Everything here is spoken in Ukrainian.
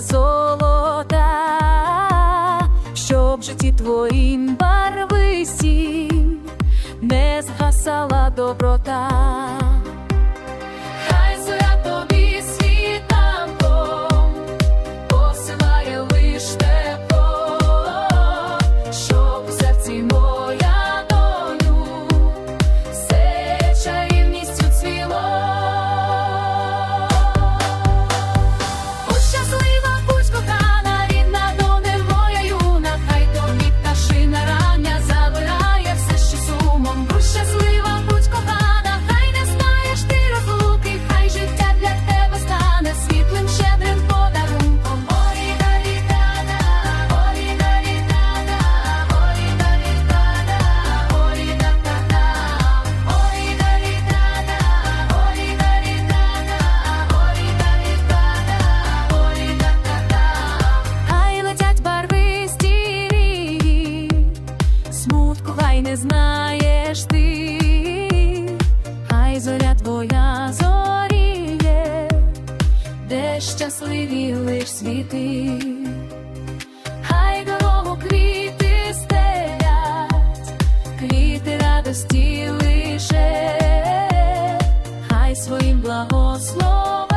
золота, щоб в житті твоїм барвисті не згасала доброта. Бувай, не знаєш ти, хай зоря твоя зоріє, де щасливі лиш світи, хай дорогу квіти стелять, квіти радості лише, хай своїм благословом.